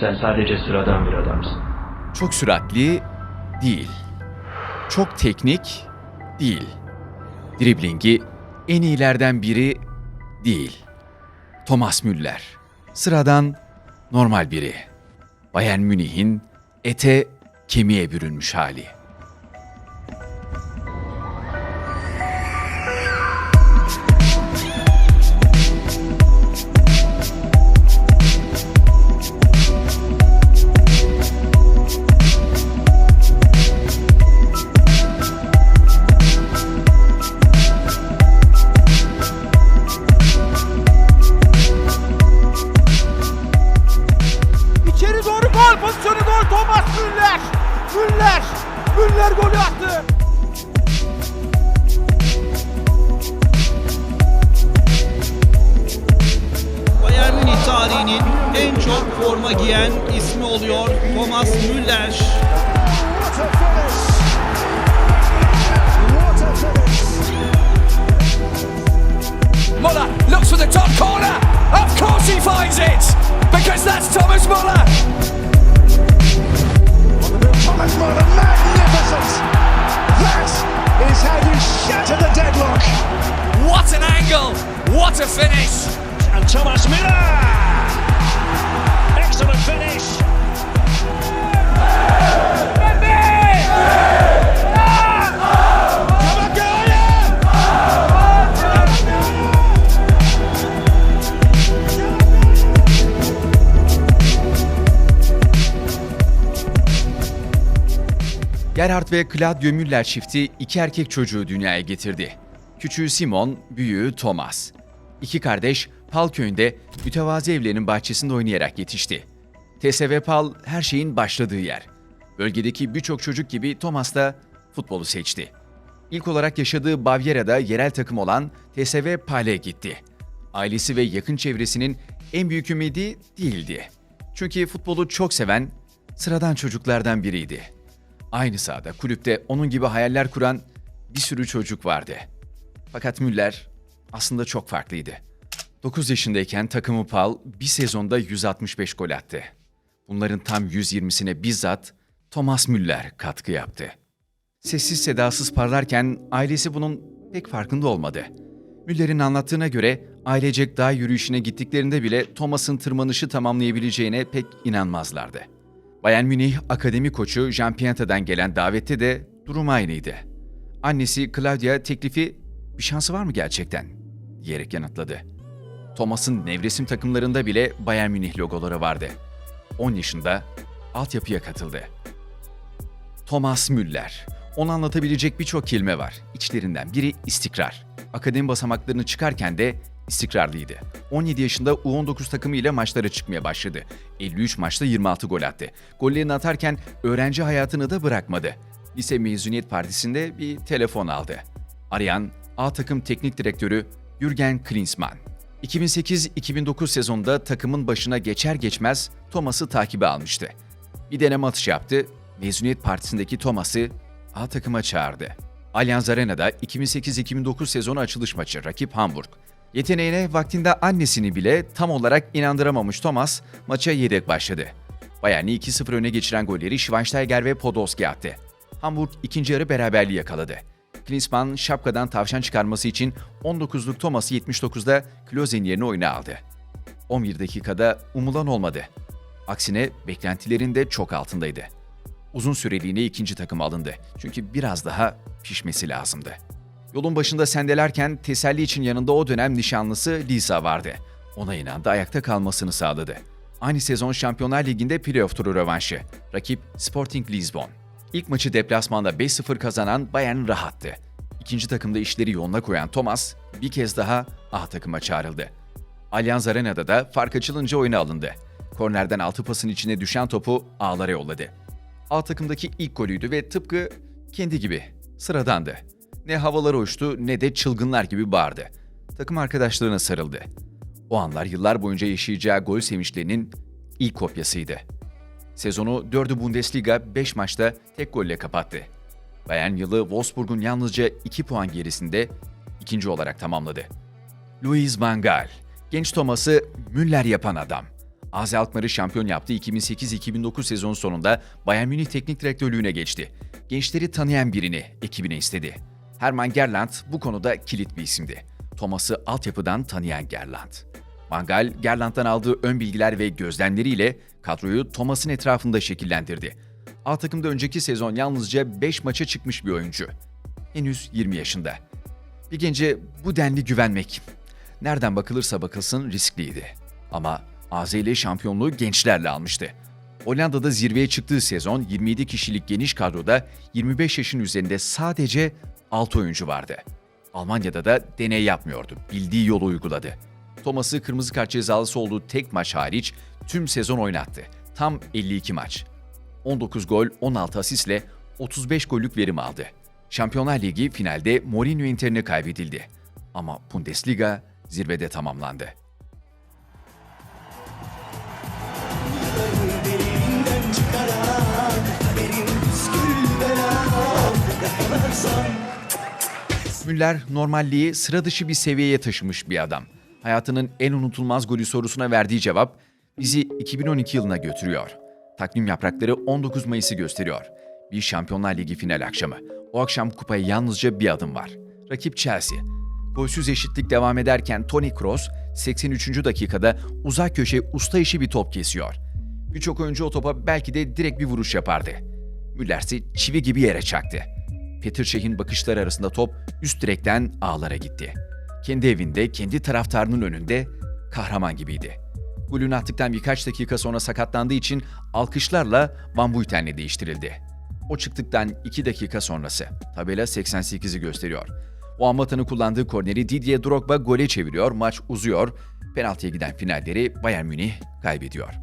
Sen sadece sıradan bir adamsın. Çok süratli değil. Çok teknik değil. Driblingi en iyilerden biri değil. Thomas Müller. Sıradan normal biri. Bayern Münih'in ete kemiğe bürünmüş hali. Çok forma giyen ismi oluyor Thomas Müller. What a finish! What a finish! Muller looks for the top corner. Of course he finds it, because that's Thomas Muller. Thomas Muller, magnificent! That is how you shatter the deadlock! What an angle! What a finish! And Thomas Müller! Gerhard ve Claudio Müller çifti iki erkek çocuğu dünyaya getirdi. Küçüğü Simon, büyüğü Thomas. İki kardeş Pal köyünde mütevazi evlerinin bahçesinde oynayarak yetişti. TSV Pal her şeyin başladığı yer. Bölgedeki birçok çocuk gibi Thomas da futbolu seçti. İlk olarak yaşadığı Bavyera'da yerel takım olan TSV Pal'e gitti. Ailesi ve yakın çevresinin en büyük ümidi değildi. Çünkü futbolu çok seven, sıradan çocuklardan biriydi. Aynı sahada kulüpte onun gibi hayaller kuran bir sürü çocuk vardı. Fakat Müller aslında çok farklıydı. 9 yaşındayken takımı Pal bir sezonda 165 gol attı. Bunların tam 120'sine bizzat Thomas Müller katkı yaptı. Sessiz sedasız parlarken ailesi bunun pek farkında olmadı. Müller'in anlattığına göre ailecek dağ yürüyüşüne gittiklerinde bile Thomas'ın tırmanışı tamamlayabileceğine pek inanmazlardı. Bayern Münih akademi koçu Jean Pienta'dan gelen davette de durum aynıydı. Annesi Claudia teklifi bir şansı var mı gerçekten diyerek yanıtladı. Thomas'ın nevresim takımlarında bile Bayern Münih logoları vardı. 10 yaşında altyapıya katıldı. Thomas Müller. Onu anlatabilecek birçok kelime var. İçlerinden biri istikrar. Akademi basamaklarını çıkarken de istikrarlıydı. 17 yaşında U19 takımı ile maçlara çıkmaya başladı. 53 maçta 26 gol attı. Gollerini atarken öğrenci hayatını da bırakmadı. Lise mezuniyet partisinde bir telefon aldı. Arayan A takım teknik direktörü Jürgen Klinsmann. 2008-2009 sezonunda takımın başına geçer geçmez Thomas'ı takibe almıştı. Bir deneme atış yaptı, mezuniyet partisindeki Thomas'ı A takıma çağırdı. Allianz Arena'da 2008-2009 sezonu açılış maçı rakip Hamburg. Yeteneğine vaktinde annesini bile tam olarak inandıramamış Thomas maça yedek başladı. Bayern'i 2-0 öne geçiren golleri Schweinsteiger ve Podolski attı. Hamburg ikinci yarı beraberliği yakaladı. Klinsmann şapkadan tavşan çıkarması için 19'luk Thomas'ı 79'da Klose'nin yerine oyuna aldı. 11 dakikada umulan olmadı. Aksine beklentilerin de çok altındaydı. Uzun süreliğine ikinci takım alındı. Çünkü biraz daha pişmesi lazımdı. Yolun başında sendelerken teselli için yanında o dönem nişanlısı Lisa vardı. Ona inandı ayakta kalmasını sağladı. Aynı sezon Şampiyonlar Ligi'nde playoff turu rövanşı. Rakip Sporting Lisbon. İlk maçı deplasmanda 5-0 kazanan Bayern rahattı. İkinci takımda işleri yoluna koyan Thomas bir kez daha A takıma çağrıldı. Allianz Arena'da da fark açılınca oyuna alındı. Kornerden altı pasın içine düşen topu ağlara yolladı. A takımdaki ilk golüydü ve tıpkı kendi gibi sıradandı. Ne havalara uçtu ne de çılgınlar gibi bağırdı. Takım arkadaşlarına sarıldı. O anlar yıllar boyunca yaşayacağı gol sevinçlerinin ilk kopyasıydı. Sezonu 4'ü Bundesliga 5 maçta tek golle kapattı. Bayern yılı Wolfsburg'un yalnızca 2 puan gerisinde ikinci olarak tamamladı. Louis van Gaal, genç Thomas'ı Müller yapan adam. AZ Alkmaar'ı şampiyon yaptı 2008-2009 sezon sonunda Bayern Münih teknik direktörlüğüne geçti. Gençleri tanıyan birini ekibine istedi. Hermann Gerland bu konuda kilit bir isimdi. Thomas'ı altyapıdan tanıyan Gerland. Mangal, Gerland'dan aldığı ön bilgiler ve gözlemleriyle kadroyu Thomas'ın etrafında şekillendirdi. A takımda önceki sezon yalnızca 5 maça çıkmış bir oyuncu. Henüz 20 yaşında. Bir gence bu denli güvenmek nereden bakılırsa bakılsın riskliydi. Ama AZ ile şampiyonluğu gençlerle almıştı. Hollanda'da zirveye çıktığı sezon 27 kişilik geniş kadroda 25 yaşın üzerinde sadece 6 oyuncu vardı. Almanya'da da deney yapmıyordu. Bildiği yolu uyguladı. Thomas'ı kırmızı kart cezalısı olduğu tek maç hariç tüm sezon oynattı. Tam 52 maç. 19 gol, 16 asistle 35 gollük verim aldı. Şampiyonlar Ligi finalde Mourinho Inter'ine kaybedildi. Ama Bundesliga zirvede tamamlandı. Müller normalliği sıra dışı bir seviyeye taşımış bir adam. Hayatının en unutulmaz golü sorusuna verdiği cevap bizi 2012 yılına götürüyor. Takvim yaprakları 19 Mayıs'ı gösteriyor. Bir Şampiyonlar Ligi final akşamı. O akşam kupaya yalnızca bir adım var. Rakip Chelsea. Golsüz eşitlik devam ederken Toni Kroos 83. dakikada uzak köşe usta işi bir top kesiyor. Birçok oyuncu o topa belki de direkt bir vuruş yapardı. Müller'si çivi gibi yere çaktı. Peter Şeh'in bakışları arasında top üst direkten ağlara gitti. Kendi evinde, kendi taraftarının önünde kahraman gibiydi. Golünü attıktan birkaç dakika sonra sakatlandığı için alkışlarla Van Buiten'le değiştirildi. O çıktıktan 2 dakika sonrası. Tabela 88'i gösteriyor. O Ambata'nın kullandığı korneri Didier Drogba gole çeviriyor, maç uzuyor. Penaltıya giden finalleri Bayern Münih kaybediyor.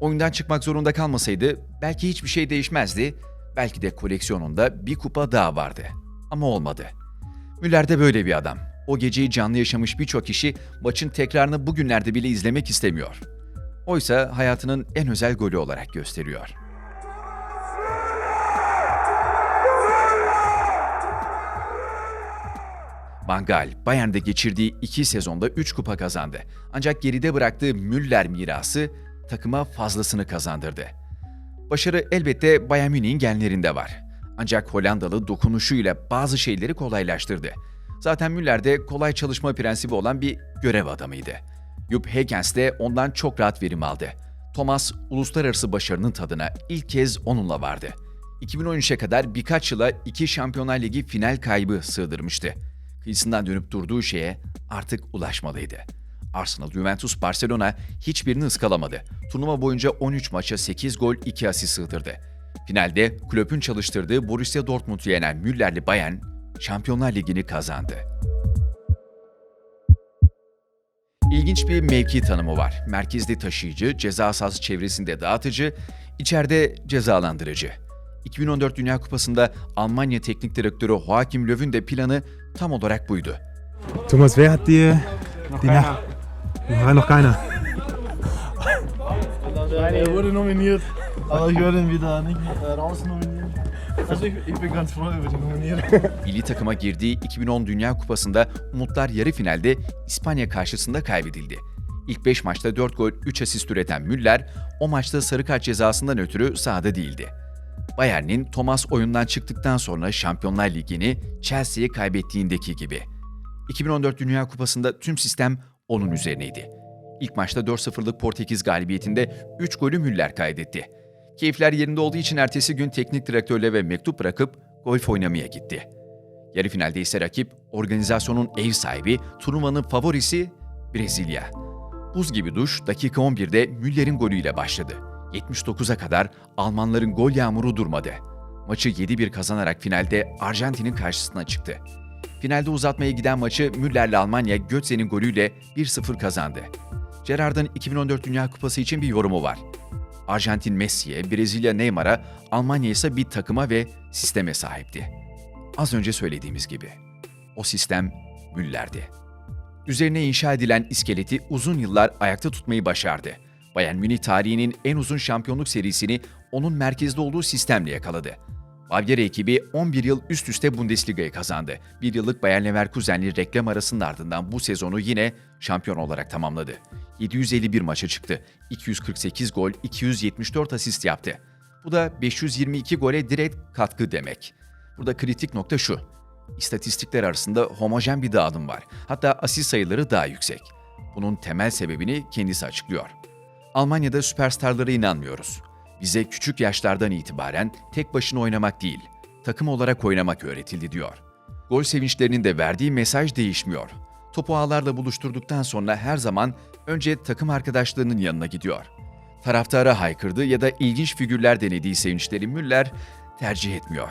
Oyundan çıkmak zorunda kalmasaydı belki hiçbir şey değişmezdi. Belki de koleksiyonunda bir kupa daha vardı. Ama olmadı. Müller de böyle bir adam. O geceyi canlı yaşamış birçok kişi maçın tekrarını bugünlerde bile izlemek istemiyor. Oysa hayatının en özel golü olarak gösteriyor. Van Gaal, Bayern'de geçirdiği iki sezonda 3 kupa kazandı. Ancak geride bıraktığı Müller mirası takıma fazlasını kazandırdı. Başarı elbette Bayern Münih'in genlerinde var. Ancak Hollandalı dokunuşuyla bazı şeyleri kolaylaştırdı. Zaten Müller de kolay çalışma prensibi olan bir görev adamıydı. Jupp Heynckes de ondan çok rahat verim aldı. Thomas, uluslararası başarının tadına ilk kez onunla vardı. 2013'e kadar birkaç yıla iki Şampiyonlar Ligi final kaybı sığdırmıştı. Kıyısından dönüp durduğu şeye artık ulaşmalıydı. Arsenal, Juventus, Barcelona hiçbirini ıskalamadı. Turnuva boyunca 13 maça 8 gol 2 asist sığdırdı. Finalde kulübün çalıştırdığı Borussia Dortmund'u yenen Müllerli Bayern, Şampiyonlar Ligi'ni kazandı. İlginç bir mevki tanımı var. Merkezde taşıyıcı, ceza sahası çevresinde dağıtıcı, içeride cezalandırıcı. 2014 Dünya Kupası'nda Almanya Teknik Direktörü Joachim Löw'ün de planı tam olarak buydu. Thomas, wer hat dir die Nacht? War noch keiner. Er wurde nominiert, aber ich werde ihn wieder nicht rausnominieren. Also ich, ich bin ganz froh über die Nominierung. Milli takıma girdiği 2010 Dünya Kupası'nda umutlar yarı finalde İspanya karşısında kaybedildi. İlk 5 maçta 4 gol 3 asist üreten Müller o maçta sarı kart cezasından ötürü sahada değildi. Bayern'in Thomas oyundan çıktıktan sonra Şampiyonlar Ligi'ni Chelsea'ye kaybettiğindeki gibi. 2014 Dünya Kupası'nda tüm sistem onun üzerineydi. İlk maçta 4-0'lık Portekiz galibiyetinde 3 golü Müller kaydetti. Keyifler yerinde olduğu için ertesi gün teknik direktörle ve mektup bırakıp golf oynamaya gitti. Yarı finalde ise rakip organizasyonun ev sahibi, turnuvanın favorisi Brezilya. Buz gibi duş dakika 11'de Müller'in golüyle başladı. 79'a kadar Almanların gol yağmuru durmadı. Maçı 7-1 kazanarak finalde Arjantin'in karşısına çıktı. Finalde uzatmaya giden maçı Müller'le Almanya Götze'nin golüyle 1-0 kazandı. Gerard'ın 2014 Dünya Kupası için bir yorumu var. Arjantin Messi'ye, Brezilya Neymar'a, Almanya ise bir takıma ve sisteme sahipti. Az önce söylediğimiz gibi. O sistem Müller'di. Üzerine inşa edilen iskeleti uzun yıllar ayakta tutmayı başardı. Bayern Münih tarihinin en uzun şampiyonluk serisini onun merkezde olduğu sistemle yakaladı. Bavyera ekibi 11 yıl üst üste Bundesliga'yı kazandı. Bir yıllık Bayer Leverkusen'li reklam arasının ardından bu sezonu yine şampiyon olarak tamamladı. 751 maça çıktı. 248 gol, 274 asist yaptı. Bu da 522 gole direkt katkı demek. Burada kritik nokta şu. İstatistikler arasında homojen bir dağılım var. Hatta asist sayıları daha yüksek. Bunun temel sebebini kendisi açıklıyor. Almanya'da süperstarlara inanmıyoruz. Bize küçük yaşlardan itibaren tek başına oynamak değil, takım olarak oynamak öğretildi diyor. Gol sevinçlerinin de verdiği mesaj değişmiyor. Topu ağlarla buluşturduktan sonra her zaman önce takım arkadaşlarının yanına gidiyor. Taraftara haykırdı ya da ilginç figürler denediği sevinçleri Müller tercih etmiyor.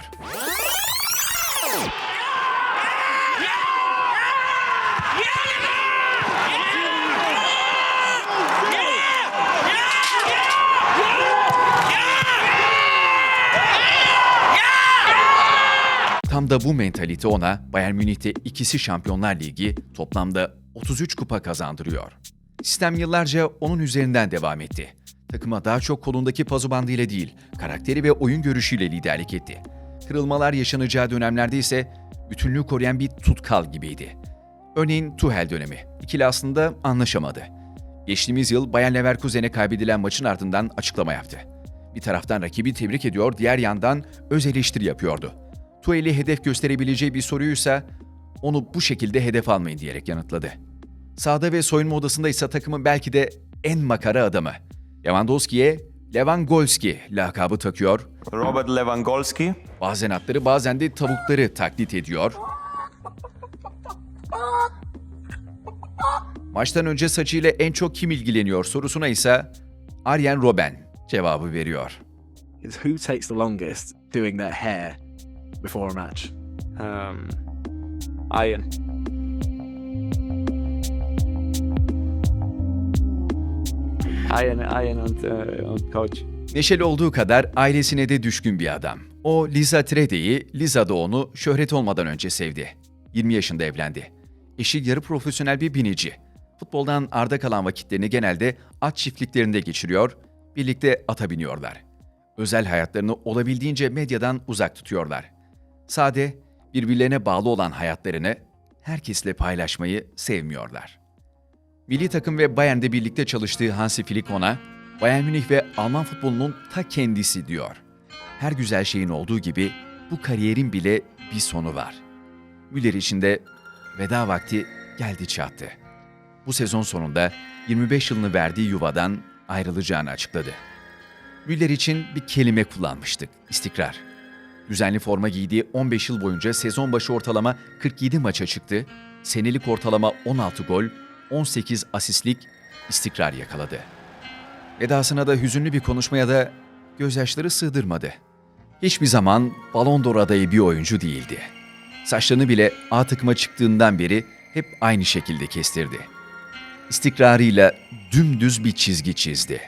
Tam da bu mentalite ona Bayern Münih'te ikisi Şampiyonlar Ligi toplamda 33 kupa kazandırıyor. Sistem yıllarca onun üzerinden devam etti. Takıma daha çok kolundaki pazu bandıyla değil, karakteri ve oyun görüşüyle liderlik etti. Kırılmalar yaşanacağı dönemlerde ise bütünlüğü koruyan bir tutkal gibiydi. Örneğin Tuchel dönemi. İkili aslında anlaşamadı. Geçtiğimiz yıl Bayern Leverkusen'e kaybedilen maçın ardından açıklama yaptı. Bir taraftan rakibi tebrik ediyor, diğer yandan öz eleştiri yapıyordu. Tuhel'i hedef gösterebileceği bir soruysa onu bu şekilde hedef almayın diyerek yanıtladı. Sahada ve soyunma odasında ise takımın belki de en makara adamı. Lewandowski'ye Lewandowski lakabı takıyor, Robert Lewandowski. bazen atları bazen de tavukları taklit ediyor. Maçtan önce saçıyla en çok kim ilgileniyor sorusuna ise Arjen Robben cevabı veriyor. who takes the longest doing their hair before a match. Um, Ian. Ian, Ian on, uh, on coach. Neşeli olduğu kadar ailesine de düşkün bir adam. O Liza Trede'yi, Liza da onu şöhret olmadan önce sevdi. 20 yaşında evlendi. Eşi yarı profesyonel bir binici. Futboldan arda kalan vakitlerini genelde at çiftliklerinde geçiriyor, birlikte ata biniyorlar. Özel hayatlarını olabildiğince medyadan uzak tutuyorlar. Sade, birbirlerine bağlı olan hayatlarını herkesle paylaşmayı sevmiyorlar. Milli takım ve Bayern'de birlikte çalıştığı Hansi Flick ona, Bayern Münih ve Alman futbolunun ta kendisi diyor. Her güzel şeyin olduğu gibi bu kariyerin bile bir sonu var. Müller için de veda vakti geldi çattı. Bu sezon sonunda 25 yılını verdiği yuvadan ayrılacağını açıkladı. Müller için bir kelime kullanmıştık, istikrar. Düzenli forma giydiği 15 yıl boyunca sezon başı ortalama 47 maça çıktı, senelik ortalama 16 gol, 18 asistlik istikrar yakaladı. Vedasına da hüzünlü bir konuşmaya da gözyaşları sığdırmadı. Hiçbir zaman Ballon d'Or adayı bir oyuncu değildi. Saçlarını bile A takıma çıktığından beri hep aynı şekilde kestirdi. İstikrarıyla dümdüz bir çizgi çizdi.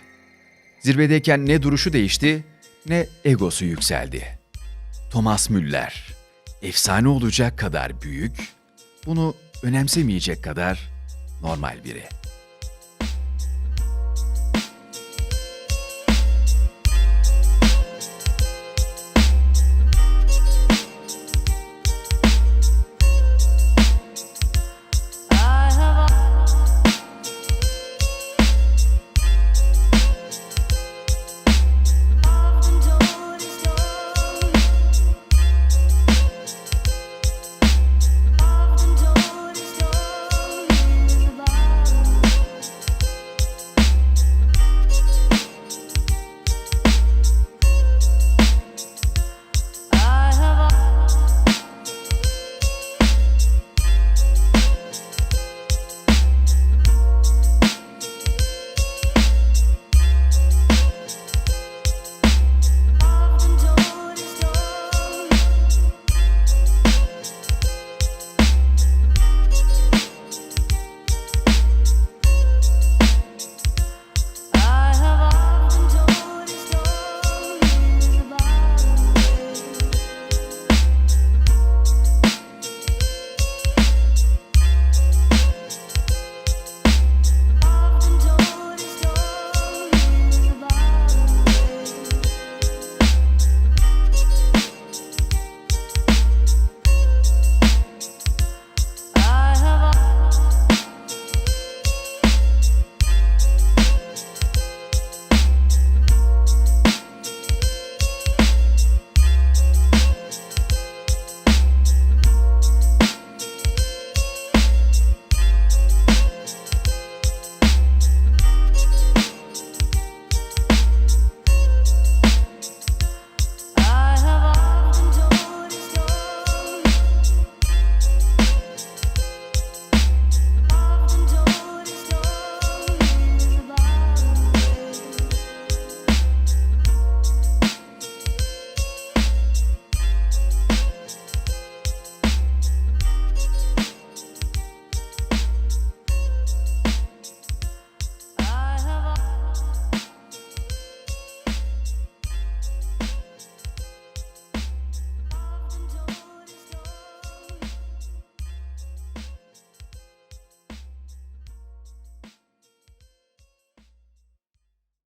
Zirvedeyken ne duruşu değişti ne egosu yükseldi. Thomas Müller, efsane olacak kadar büyük, bunu önemsemeyecek kadar normal biri.